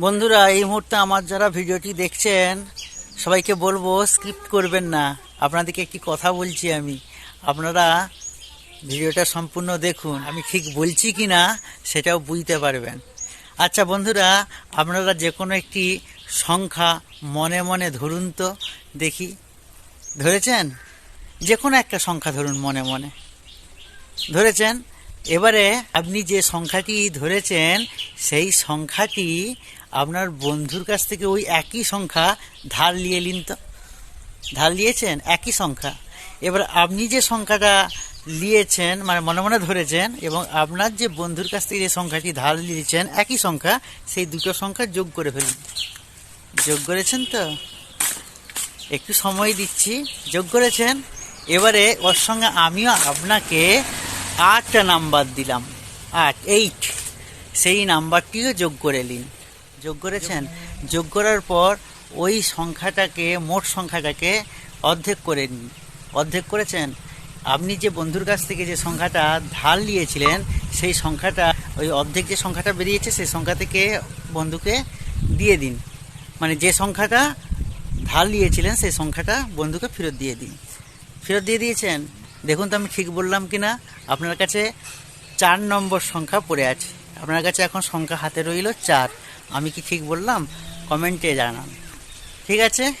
বন্ধুরা, এই মুহূর্তে আমার যারা ভিডিওটি দেখছেন, সবাইকে বলব স্ক্রিপ্ট করবেন না। আপনাদেরকে একটি কথা বলছি আমি। আপনারা ভিডিওটা সম্পূর্ণ দেখুন। আমি ঠিক বলছি কি না সেটাও বুঝতে পারবেন। আচ্ছা বন্ধুরা, আপনারা যে কোনো একটি সংখ্যা মনে মনে ধরুন তো, দেখি। ধরেছেন? যে কোনো একটা সংখ্যা ধরুন মনে মনে। ধরেছেন? এবারে আপনি যে সংখ্যাটি ধরেছেন, সেই সংখ্যাটি আপনার বন্ধুর কাছ থেকে ওই একই সংখ্যা ধার নিয়ে নিন তো। ধার নিয়েছেন, একই সংখ্যা। এবার আপনি যে সংখ্যাটা নিয়েছেন মানে মনে মনে ধরেছেন, এবং আপনার যে বন্ধুর কাছ থেকে যে সংখ্যাটি ধার নিয়েছেন, একই সংখ্যা, সেই দুটো সংখ্যা যোগ করে ফেলুন। যোগ করেছেন তো? একটু সময় দিচ্ছি। যোগ করেছেন? এবারে ওর সঙ্গে আমিও আপনাকে আটটা নাম্বার দিলাম। আট এইট সেই নাম্বারটিও যোগ করে নিন। যোগ করেছেন? যোগ করার পর ওই সংখ্যাটাকে, মোট সংখ্যাটাকে অর্ধেক করে নিন। অর্ধেক করেছেন? আপনি যে বন্ধুর কাছ থেকে যে সংখ্যাটা ধার নিয়েছিলেন, সেই সংখ্যাটা, ওই অর্ধেক যে সংখ্যাটা বেরিয়েছে, সেই সংখ্যা থেকে বন্ধুকে দিয়ে দিন। মানে যে সংখ্যাটা ধার নিয়েছিলেন, সেই সংখ্যাটা বন্ধুকে ফেরত দিয়ে দিন। ফেরত দিয়ে দিয়েছেন? দেখুন তো আমি ঠিক বললাম কি না আপনার কাছে চার নম্বর সংখ্যা পড়ে আছে। আপনার কাছে এখন সংখ্যা হাতে রইল চার। আমি কি ঠিক বললাম? কমেন্টে জানান। ঠিক আছে?